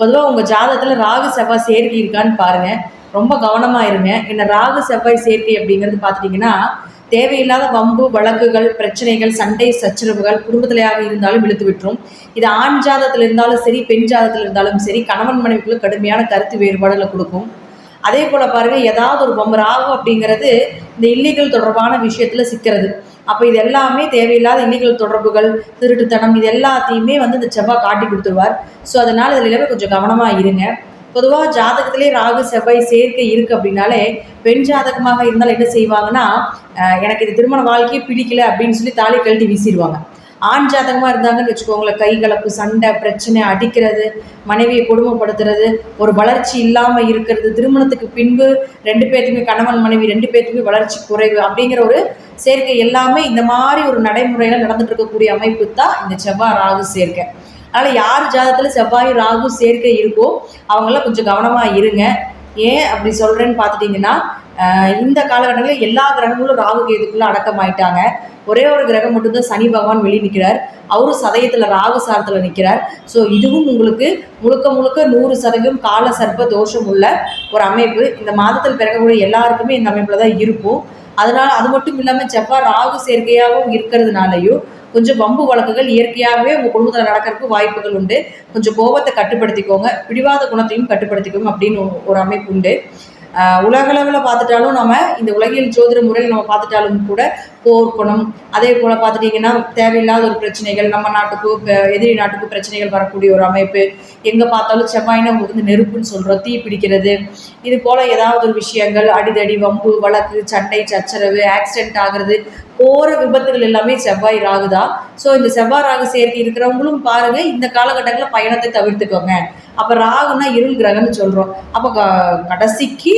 பொதுவாக உங்கள் ஜாதகத்தில் ராகு செவ்வாய் சேர்க்கை இருக்கான்னு பாருங்கள் ரொம்ப கவனமாக இருங்க. என்ன ராகு செவ்வாய் சேர்க்கை அப்படிங்கிறது பார்த்துட்டிங்கன்னா தேவையில்லாத வம்பு வழக்குகள் பிரச்சனைகள் சண்டை சச்சரவுகள் குடும்பத்திலேயாக இருந்தாலும் இழுத்து விட்டுரும். இது ஆண் ஜாதத்தில் இருந்தாலும் சரி பெண் ஜாதத்தில் இருந்தாலும் சரி கணவன் மனைவிக்குள்ள கடுமையான கருத்து வேறுபாடுகளை கொடுக்கும். அதே போல் பாருங்கள் ஏதாவது ஒரு வம்பு ராகு அப்படிங்கிறது இந்த இல்லீகல் தொடர்பான விஷயத்தில் சிக்கிறது. அப்போ இது எல்லாமே தேவையில்லாத இல்லீகல் தொடர்புகள் திருட்டுத்தனம் இது எல்லாத்தையுமே வந்து இந்த செவ்வாய் காட்டி கொடுத்துருவார். ஸோ அதனால் இதில் எல்லாமே கொஞ்சம் கவனமாக இருங்க. பொதுவாக ஜாதகத்திலே ராகு செவ்வாய் சேர்க்கை இருக்குது அப்படின்னாலே பெண் ஜாதகமாக இருந்தால் என்ன செய்வாங்கன்னா எனக்கு இது திருமண வாழ்க்கையே பிடிக்கல அப்படின்னு சொல்லி தாலி கழட்டி வீசிடுவாங்க. ஆண் ஜாதகமாக இருந்தாங்கன்னு வச்சுக்கோங்களேன். கை கலப்பு சண்டை பிரச்சனை அடிக்கிறது மனைவியை கொடுமைப்படுத்துறது ஒரு வளர்ச்சி இல்லாமல் இருக்கிறது திருமணத்துக்கு பின்பு ரெண்டு பேர்த்துக்குமே கணவன் மனைவி ரெண்டு பேர்த்துக்குமே வளர்ச்சி குறைவு அப்படிங்கிற ஒரு சேர்க்கை எல்லாமே இந்த மாதிரி ஒரு நடைமுறையில் நடந்துட்டு இருக்கக்கூடிய அமைப்பு தான் இந்த செவ்வாய் ராகு சேர்க்கை. அதனால் யார் ஜாதகத்தில் செவ்வாய் ராகு சேர்க்கை இருக்கோ அவங்களாம் கொஞ்சம் கவனமாக இருங்க. ஏன் அப்படி சொல்கிறேன்னு பார்த்துட்டிங்கன்னா இந்த காலகட்டங்களில் எல்லா கிரகங்களும் ராகு கேதுக்குள்ளே அடக்கமாயிட்டாங்க. ஒரே ஒரு கிரகம் மட்டும்தான் சனி பகவான் வெளியே நிற்கிறார் அவரும் சதயத்தில் ராகு சாரத்தில் நிற்கிறார் ஸோ இதுவும் உங்களுக்கு முழுக்க முழுக்க நூறு சதவீதம் கால சர்ப்ப தோஷம் உள்ள ஒரு அமைப்பு. இந்த மாதத்தில் பிறக்கக்கூடிய எல்லாருக்குமே இந்த அமைப்பில் தான் இருக்கும். அதனால் அது மட்டும் இல்லாமல் செவ்வாய் ராகு சேர்க்கையாகவும் இருக்கிறதுனாலையும் கொஞ்சம் வம்பு வழக்குகள் இயற்கையாகவே உங்கள் குடும்பத்தில் நடக்கிறதுக்கு வாய்ப்புகள் உண்டு. கொஞ்சம் கோபத்தை கட்டுப்படுத்திக்கோங்க. பிடிவாத குணத்தையும் கட்டுப்படுத்திக்கோங்க அப்படின்னு ஒரு அமைப்பு உண்டு. உலகளவில் பார்த்துட்டாலும் நம்ம இந்த உலகியல் ஜோதிட முறையில் நம்ம பார்த்துட்டாலும் கூட போர்க்குணம் அதே போல் பார்த்துட்டிங்கன்னா தேவையில்லாத ஒரு பிரச்சனைகள் நம்ம நாட்டுக்கு எதிரி நாட்டுக்கு பிரச்சனைகள் வரக்கூடிய ஒரு அமைப்பு எங்கே பார்த்தாலும் செவ்வாயினா உங்களுக்கு வந்து நெருப்புன்னு சொல்கிறோம் தீ பிடிக்கிறது. இது போல் ஏதாவது ஒரு விஷயங்கள் அடிதடி வம்பு வழக்கு சண்டை சச்சரவு ஆக்சிடென்ட் ஆகிறது போகிற விபத்துகள் எல்லாமே செவ்வாய் ராகு தான் ஸோ இந்த செவ்வாய் ராகு சேர்த்து இருக்கிறவங்களும் பாருங்கள் இந்த காலகட்டங்களில் பயணத்தை தவிர்த்துக்கோங்க. அப்போ ராகுனா இருள் கிரகம்னு சொல்கிறோம் அப்போ கடைசிக்கு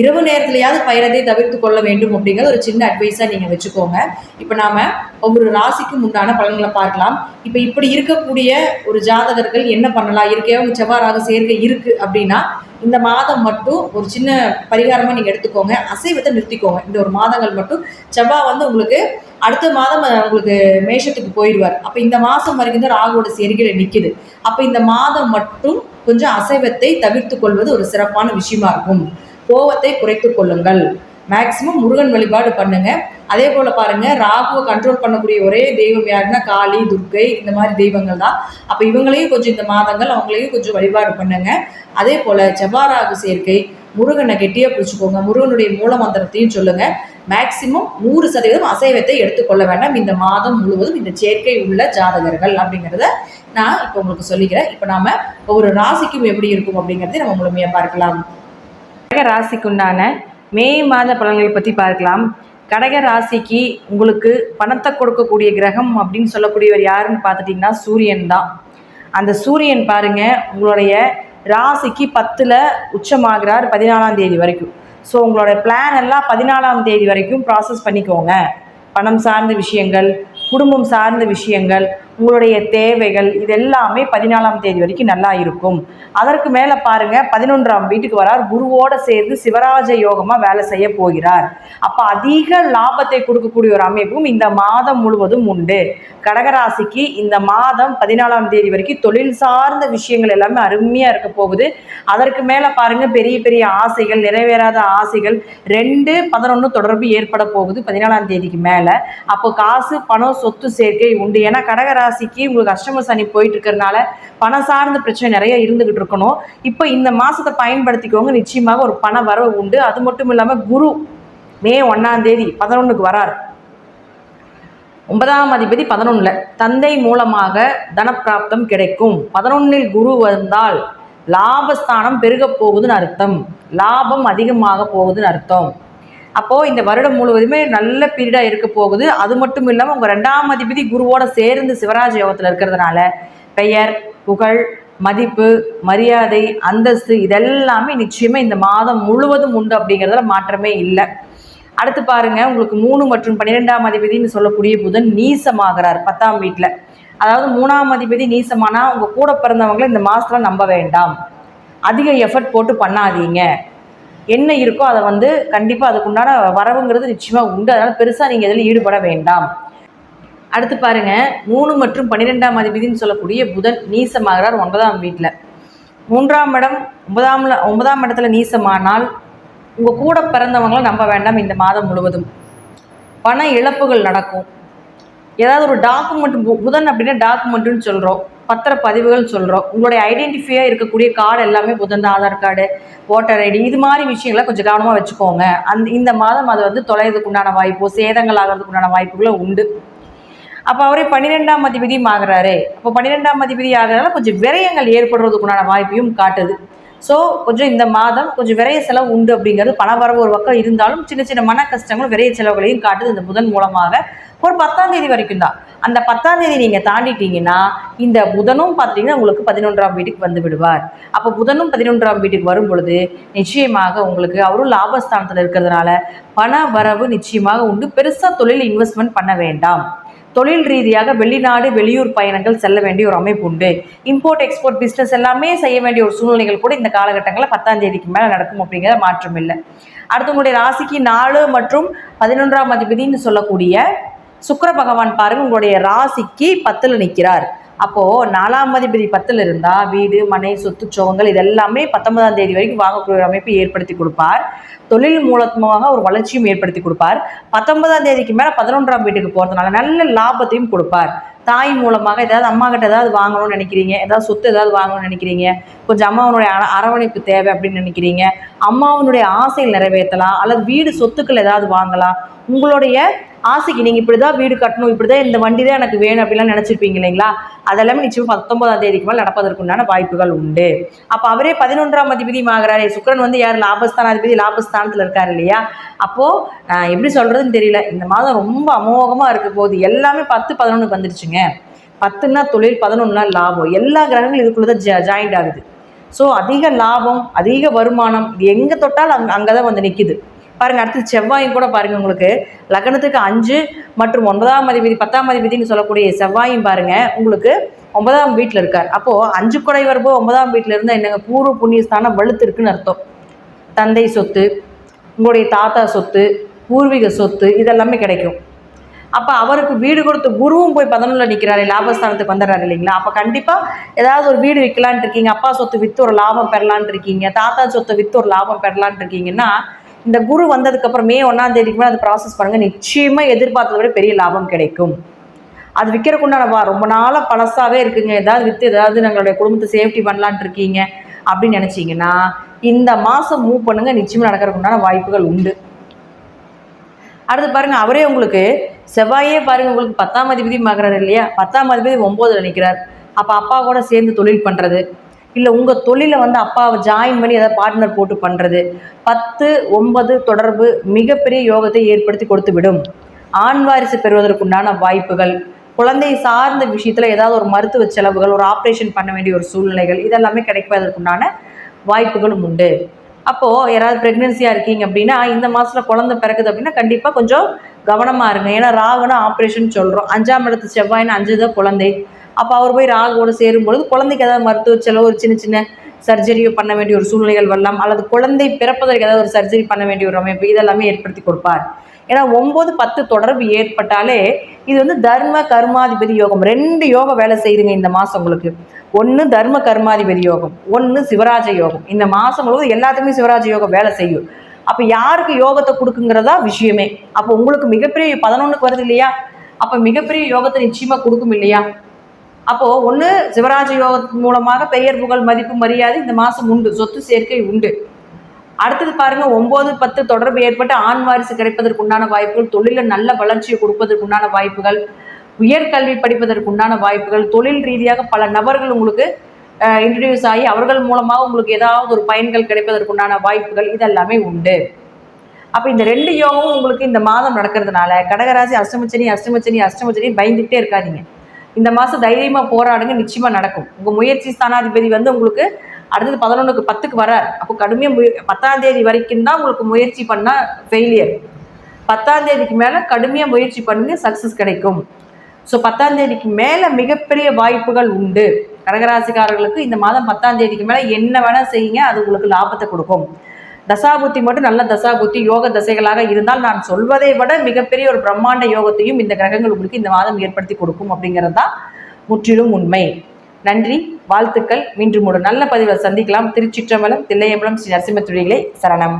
இரவு நேரத்துலையாவது பயணத்தை தவிர்த்து கொள்ள வேண்டும் அப்படிங்கிற ஒரு சின்ன அட்வைஸாக நீங்கள் வச்சுக்கோங்க. இப்போ நாம் ஒவ்வொரு ராசிக்கும் உண்டான பலன்களை பார்க்கலாம். இப்போ இப்படி இருக்கக்கூடிய ஒரு ஜாதகர்கள் என்ன பண்ணலாம்? இருக்கே உங்கள் செவ்வாறாக சேர்க்கை இருக்குது அப்படின்னா இந்த மாதம் மட்டும் ஒரு சின்ன பரிகாரமாக நீங்கள் எடுத்துக்கோங்க. அசைவத்தை நிறுத்திக்கோங்க. இந்த ஒரு மாதங்கள் மட்டும் செவ்வாய் வந்து உங்களுக்கு அடுத்த மாதம் உங்களுக்கு மேஷத்துக்கு போயிடுவார். அப்போ இந்த மாதம் வரைக்கும் தான் ராகுவோட சேர்க்கையில் நிற்கிது அப்போ இந்த மாதம் மட்டும் கொஞ்சம் அசைவத்தை தவிர்த்து கொள்வது ஒரு சிறப்பான விஷயமா இருக்கும். கோவத்தை குறைத்து கொள்ளுங்கள். மேக்சிமம் முருகன் வழிபாடு பண்ணுங்க. அதே போல் பாருங்க ராகுவை கண்ட்ரோல் பண்ணக்கூடிய ஒரே தெய்வம் யாருன்னா காளி துர்க்கை இந்த மாதிரி தெய்வங்கள் தான். அப்போ இவங்களையும் கொஞ்சம் இந்த மாதங்கள் அவங்களையும் கொஞ்சம் வழிபாடு பண்ணுங்க. அதே போல் செவ்வாராகு சேர்க்கை முருகனை கெட்டியாக பிடிச்சிக்கோங்க. முருகனுடைய மூல மந்திரத்தையும் சொல்லுங்க. மேக்சிமம் நூறு சதவீதம் அசைவத்தை எடுத்துக்கொள்ள வேண்டாம். இந்த மாதம் முழுவதும் இந்த சேர்க்கை உள்ள ஜாதகர்கள் அப்படிங்கிறத நான் இப்போ உங்களுக்கு சொல்லிக்கிறேன். இப்போ நாம ஒவ்வொரு ராசிக்கும் எப்படி இருக்கும் அப்படிங்கிறத நம்ம முழுமையாக பார்க்கலாம். கடக ராசிக்குண்டான மே மாத பலன்களை பற்றி பார்க்கலாம். கடக ராசிக்கு உங்களுக்கு பணத்தை கொடுக்கக்கூடிய கிரகம் அப்படின்னு சொல்லக்கூடியவர் யாருன்னு பார்த்துட்டிங்கன்னா சூரியன் தான். அந்த சூரியன் பாருங்கள் உங்களுடைய ராசிக்கு பத்தில் உச்சமாகிறார் பதினாலாம் தேதி வரைக்கும். ஸோ உங்களோட பிளான் எல்லாம் பதினாலாம் தேதி வரைக்கும் ப்ராசஸ் பண்ணிக்கோங்க. பணம் சார்ந்த விஷயங்கள் குடும்பம் சார்ந்த விஷயங்கள் உங்களுடைய தேவைகள் இது எல்லாமே பதினாலாம் தேதி வரைக்கும் நல்லா இருக்கும். அதற்கு மேலே பாருங்கள் பதினொன்றாம் வீட்டுக்கு வரார் குருவோடு சேர்ந்து சிவராஜ யோகமாக வேலை செய்ய போகிறார். அப்போ அதிக லாபத்தை கொடுக்கக்கூடிய ஒரு அமைப்பும் இந்த மாதம் முழுவதும் உண்டு. கடகராசிக்கு இந்த மாதம் பதினாலாம் தேதி வரைக்கும் தொழில் சார்ந்த விஷயங்கள் எல்லாமே அருமையாக இருக்க போகுது. அதற்கு மேலே பாருங்கள் பெரிய பெரிய ஆசைகள் நிறைவேறாத ஆசைகள் ரெண்டு பதினொன்று தொடர்பு ஏற்பட போகுது பதினாலாம் தேதிக்கு மேலே. அப்போ காசு பணம் சொத்து சேர்க்கை உண்டு. ஏன்னா கடகராசி ராசிக்கு உங்களுக்கு அஷ்டம சனி போயிட்டு இருக்கிறதுனால பணம் சார்ந்த பிரச்சனை நிறைய இருந்துகிட்டு இருக்கணும். இப்போ இந்த மாதத்தை பயன்படுத்திக்கோங்க. நிச்சயமாக ஒரு பண வரவு உண்டு. அது மட்டும் இல்லாமல் குரு மே ஒன்றாம் தேதி பதினொன்றுக்கு வரார். ஒன்பதாம் அதிபதி பதினொன்றில் தந்தை மூலமாக தனப்பிராப்தம் கிடைக்கும். பதினொன்னில் குரு வந்தால் லாபஸ்தானம் பெருகப் போகுதுன்னு அர்த்தம். லாபம் அதிகமாக போகுதுன்னு அர்த்தம். அப்போது இந்த வருடம் முழுவதுமே நல்ல பீரியடாக இருக்க போகுது. அது மட்டும் இல்லாமல் உங்கள் ரெண்டாம் அதிபதி குருவோட சேர்ந்து சிவராஜ் யோகத்தில் இருக்கிறதுனால பெயர் புகழ் மதிப்பு மரியாதை அந்தஸ்து இதெல்லாமே நிச்சயமாக இந்த மாதம் முழுவதும் உண்டு அப்படிங்கிறதுல மாற்றமே இல்லை. அடுத்து பாருங்க உங்களுக்கு மூணு மற்றும் பன்னிரெண்டாம் அதிபதினு சொல்லக்கூடிய புதன் நீசமாகிறார் பத்தாம் வீட்டில் அதாவது மூணாம் அதிபதி நீசமானா உங்கள் கூட பிறந்தவங்களை இந்த மாதத்தில் நம்ப வேண்டாம். அதிக எஃபர்ட் போட்டு பண்ணாதீங்க. என்ன இருக்கோ அதை வந்து கண்டிப்பாக அதுக்குண்டான வரவுங்கிறது நிச்சயமாக உண்டு. அதனால் பெருசாக நீங்கள் இதில் ஈடுபட வேண்டாம். அடுத்து பாருங்க மூணு மற்றும் பன்னிரெண்டாம் அதிபதினு சொல்லக்கூடிய புதன் நீசமாகிறார் ஒன்பதாம் வீட்டில் மூன்றாம் இடம் ஒன்பதாம் ஒன்பதாம் இடத்துல நீசமானால் உங்கள் கூட பிறந்தவங்கள நம்ப வேண்டாம் இந்த மாதம் முழுவதும். பண இழப்புகள் நடக்கும். ஏதாவது ஒரு டாக்குமெண்ட் புதன் அப்படின்னா டாக்குமெண்ட்டுன்னு சொல்கிறோம் பத்திரப்பதிவுகள் சொல்கிறோம் உங்களுடைய ஐடென்டிஃபையாக இருக்கக்கூடிய கார்டு எல்லாமே புதன் ஆதார் கார்டு ஓட்டர் ஐடி இது மாதிரி விஷயங்களை கொஞ்சம் கவனமாக வச்சுக்கோங்க. அந்த இந்த மாதம் அது வந்து தொலைறதுக்கு உண்டான வாய்ப்போ சேதங்கள் ஆகிறதுக்கு உண்டான வாய்ப்புகளும் உண்டு. அப்போ அவரே பன்னிரெண்டாம் அதிபதியும் ஆகிறாரு. அப்போ பன்னிரெண்டாம் அதிபதி ஆகிறதால கொஞ்சம் விரயங்கள் ஏற்படுறதுக்குண்டான வாய்ப்பையும் காட்டுது. ஸோ கொஞ்சம் இந்த மாதம் கொஞ்சம் விரைய செலவு உண்டு அப்படிங்கிறது பண வரவு ஒரு பக்கம் இருந்தாலும் சின்ன சின்ன மன கஷ்டங்களும் விரைய செலவுகளையும் காட்டுது இந்த புதன் மூலமாக. ஒரு பத்தாம் தேதி வரைக்கும் தான். அந்த பத்தாம் தேதி நீங்கள் தாண்டிட்டீங்கன்னா இந்த புதனும் பார்த்தீங்கன்னா உங்களுக்கு பதினொன்றாம் வீட்டுக்கு வந்து விடுவார். அப்போ புதனும் பதினொன்றாம் வீட்டுக்கு வரும் பொழுது நிச்சயமாக உங்களுக்கு அவரும் லாபஸ்தானத்தில் இருக்கிறதுனால பண வரவு நிச்சயமாக உண்டு. பெருசாக தொழில் இன்வெஸ்ட்மெண்ட் பண்ண வேண்டாம். தொழில் ரீதியாக வெளிநாடு வெளியூர் பயணங்கள் செல்ல வேண்டிய ஒரு அமைப்பு உண்டு. இம்போர்ட் எக்ஸ்போர்ட் பிஸ்னஸ் எல்லாமே செய்ய வேண்டிய ஒரு சூழ்நிலைகள் கூட இந்த காலகட்டங்களில் பத்தாம் தேதிக்கு மேலே நடக்கும் அப்படிங்கிற மாற்றம் இல்லை. அடுத்து உங்களுடைய ராசிக்கு நாலு மற்றும் பதினொன்றாம் அதிபதினு சொல்லக்கூடிய சுக்கர பகவான் பாருங்க உங்களுடைய ராசிக்கு பத்தில் நிற்கிறார் அப்போது நாலாம் அதிபதி பத்தில் இருந்தால் வீடு மனை சொத்து சோகங்கள் இதெல்லாமே பத்தொன்பதாம் தேதி வரைக்கும் வாங்கக்கூடிய ஒரு அமைப்பை ஏற்படுத்தி கொடுப்பார். தொழில் மூலமாக ஒரு வளர்ச்சியும் ஏற்படுத்தி கொடுப்பார். பத்தொன்பதாம் தேதிக்கு மேலே பதினொன்றாம் வீட்டுக்கு போகிறதுனால நல்ல லாபத்தையும் கொடுப்பார். தாய் மூலமாக ஏதாவது அம்மா கிட்ட ஏதாவது வாங்கணும்னு நினைக்கிறீங்க ஏதாவது சொத்து ஏதாவது வாங்கணும்னு நினைக்கிறீங்க கொஞ்சம் அம்மாவனுடைய அரவணைப்பு தேவை அப்படின்னு நினைக்கிறீங்க அம்மாவனுடைய ஆசையில் நிறைவேற்றலாம் அல்லது வீடு சொத்துக்கள் ஏதாவது வாங்கலாம் உங்களுடைய ஆசைக்கு நீங்கள் இப்படி தான் வீடு கட்டணும் இப்படி தான் இந்த வண்டி தான் எனக்கு வேணும் அப்படிலாம் நினச்சிருப்பீங்க இல்லைங்களா? அதெல்லாமே நிச்சயம் பத்தொன்பதாம் தேதிக்கு மேலே நடப்பதற்குண்டான வாய்ப்புகள் உண்டு. அப்போ அவரே பதினொன்றாம் அதிபதி ஆகிறாரே. சுக்கரன் வந்து யார்? லாபஸ்தான அதிபதி லாபஸ்தானத்தில் இருக்கார் இல்லையா? அப்போது எப்படி சொல்கிறதுன்னு தெரியல. இந்த மாதம் ரொம்ப அமோகமாக இருக்க போகுது. எல்லாமே பத்து பதினொன்றுக்கு வந்துருச்சுங்க. பத்துனா தொழில் பதினொன்றுனா லாபம். எல்லா கிரகங்களும் இதுக்குள்ளே தான் ஜா ஜாயிண்ட் ஆகுது. ஸோ அதிக லாபம் அதிக வருமானம் இது எங்கே தொட்டாலும் அங்கே அங்கே தான் வந்து நிற்கிது பாருங்க அடுத்து செவ்வாயும் கூட பாருங்க உங்களுக்கு. லக்னத்துக்கு அஞ்சு மற்றும் ஒன்பதாம் அதிபதி பத்தாம் அதிபதினு சொல்லக்கூடிய செவ்வாயும் பாருங்க உங்களுக்கு ஒன்பதாம் வீட்டில் இருக்கார். அப்போது அஞ்சு குடை வரப்போ ஒன்பதாம் வீட்டில் இருந்தால் என்னங்க? பூர்வ புண்ணியஸ்தானம் வலுத்து இருக்குன்னு அர்த்தம். தந்தை சொத்து உங்களுடைய தாத்தா சொத்து பூர்வீக சொத்து இதெல்லாமே கிடைக்கும். அப்போ அவருக்கு வீடு கொடுத்த குருவும் போய் பதினொன்றில் நிற்கிறாரு லாபஸ்தானத்துக்கு வந்துடுறாரு இல்லைங்களா? அப்போ கண்டிப்பாக ஏதாவது ஒரு வீடு விற்கலான் இருக்கீங்க. அப்பா சொத்து விற்று ஒரு லாபம் பெறலான் இருக்கீங்க. தாத்தா சொத்தை விற்று ஒரு லாபம் பெறலான் இருக்கீங்கன்னா இந்த குரு வந்ததுக்கப்புறம் மே ஒன்றாம் தேதிக்கு மேலே அது ப்ராசஸ் பண்ணுங்கள் நிச்சயமாக எதிர்பார்த்ததை விட பெரிய லாபம் கிடைக்கும். அது விற்கிறக்குண்டான ரொம்ப நாளாக பழசாகவே இருக்குங்க. ஏதாவது விற்று ஏதாவது எங்களுடைய குடும்பத்தை சேஃப்டி பண்ணலான் இருக்கீங்க அப்படின்னு நினச்சிங்கன்னா இந்த மாதம் மூவ் பண்ணுங்கள் நிச்சயமாக நடக்கிறதுக்குண்டான வாய்ப்புகள் உண்டு. அடுத்து பாருங்கள் அவரே உங்களுக்கு செவ்வாயே பாருங்கள் உங்களுக்கு பத்தாம் அதிபதி மகிறார் இல்லையா? பத்தாம் அதிபதி ஒம்போதில் நிற்கிறார் அப்போ அப்பா கூட சேர்ந்து தொழில் பண்ணுறது இல்லை உங்கள் தொழிலை வந்து அப்பாவை ஜாயின் பண்ணி ஏதாவது பார்ட்னர் போட்டு பண்ணுறது பத்து ஒன்பது தொடர்பு மிகப்பெரிய யோகத்தை ஏற்படுத்தி கொடுத்து விடும். ஆண் வாரிசு பெறுவதற்குண்டான வாய்ப்புகள் குழந்தை சார்ந்த விஷயத்தில் ஏதாவது ஒரு மருத்துவ செலவுகள் ஒரு ஆப்ரேஷன் பண்ண வேண்டிய ஒரு சூழ்நிலைகள் இதெல்லாமே கிடைப்பதற்குண்டான வாய்ப்புகளும் உண்டு. அப்போது யாராவது ப்ரெக்னென்சியாக இருக்கீங்க அப்படின்னா இந்த மாதத்தில் குழந்தை பிறக்குது அப்படின்னா கண்டிப்பாக கொஞ்சம் கவனமாக இருங்க. ஏன்னா ராகுனா ஆப்ரேஷன் சொல்கிறோம் அஞ்சாம் இடத்து செவ்வாயின்னு அஞ்சு தான் குழந்தை. அப்போ அவர் போய் ராகுவோடு சேரும்பொழுது குழந்தைக்கு ஏதாவது மருத்துவ செலவு ஒரு சின்ன சின்ன சர்ஜரியோ பண்ண வேண்டிய ஒரு சூழ்நிலைகள் வரலாம். அல்லது குழந்தை பிறப்பதற்கு ஏதாவது ஒரு சர்ஜரி பண்ண வேண்டிய ஒரு அமைப்பு இதெல்லாமே ஏற்படுத்தி கொடுப்பார். ஏன்னா ஒம்பது பத்து தொடர்பு ஏற்பட்டாலே இது வந்து தர்ம கர்மாதிபதி யோகம். ரெண்டு யோகம் வேலை செய்யுதுங்க இந்த மாதம் உங்களுக்கு. ஒன்று தர்ம கர்மாதிபதி யோகம். ஒன்று சிவராஜ யோகம். இந்த மாதம் முழுவதும் எல்லாத்துக்குமே சிவராஜ யோகம் வேலை செய்யும். அப்போ யாருக்கு யோகத்தை கொடுக்குங்கிறதா விஷயமே. அப்போ உங்களுக்கு மிகப்பெரிய பதினொன்றுக்கு வருது இல்லையா? அப்போ மிகப்பெரிய யோகத்தை நிச்சயமாக கொடுக்கும் இல்லையா? அப்போது ஒன்று சிவராஜ யோகத்தின் மூலமாக பெயர் புகழ் மதிப்பு மரியாதை இந்த மாதம் உண்டு. சொத்து சேர்க்கை உண்டு. அடுத்தது பாருங்க ஒன்பது பத்து தொடர்பு ஏற்பட்டு ஆண் வாரிசு கிடைப்பதற்கு உண்டான வாய்ப்புகள் தொழிலில் நல்ல வளர்ச்சியை கொடுப்பதற்கு உண்டான வாய்ப்புகள் உயர்கல்வி படிப்பதற்கு உண்டான வாய்ப்புகள் தொழில் ரீதியாக பல நபர்கள் உங்களுக்கு இன்ட்ரடியூஸ் ஆகி அவர்கள் மூலமாக உங்களுக்கு ஏதாவது ஒரு பயன்கள் கிடைப்பதற்கு உண்டான வாய்ப்புகள் இதெல்லாமே உண்டு. அப்போ இந்த ரெண்டு யோகமும் உங்களுக்கு இந்த மாதம் நடக்கிறதுனால கடகராசி அஷ்டமச்சனி அஷ்டமச்சனி அஷ்டமச்சனி பயந்துகிட்டே இருக்காதீங்க. இந்த மாதம் தைரியமாக போராடுங்க நிச்சயமாக நடக்கும். உங்கள் முயற்சி ஸ்தானாதிபதி வந்து உங்களுக்கு அடுத்தது பதினொன்றுக்கு பத்துக்கு வரார். அப்போ கடுமையாக முய பத்தாம் தேதி வரைக்கும் தான் உங்களுக்கு முயற்சி பண்ணால் ஃபெயிலியர் பத்தாம் தேதிக்கு மேலே கடுமையாக முயற்சி பண்ணுங்க சக்ஸஸ் கிடைக்கும். ஸோ பத்தாம் தேதிக்கு மேலே மிகப்பெரிய வாய்ப்புகள் உண்டு. கடகராசிக்காரர்களுக்கு இந்த மாதம் பத்தாம் தேதிக்கு மேலே என்ன வேணால் செய்யுங்க அது உங்களுக்கு லாபத்தை கொடுக்கும். தசாபுத்தி மட்டும் நல்ல தசாபுத்தி யோக தசைகளாக இருந்தால் நான் சொல்வதை விட மிகப்பெரிய ஒரு பிரம்மாண்ட யோகத்தையும் இந்த கிரகங்கள் உங்களுக்கு இந்த மாதம் ஏற்படுத்தி கொடுக்கும் அப்படிங்கிறது தான் முற்றிலும் உண்மை. நன்றி வாழ்த்துக்கள். மீண்டும் ஒரு நல்ல பதிவில் சந்திக்கலாம். திருச்சிற்றம்பலம் தில்லையம்பலம் ஸ்ரீ நரசிம்ம சரணம்.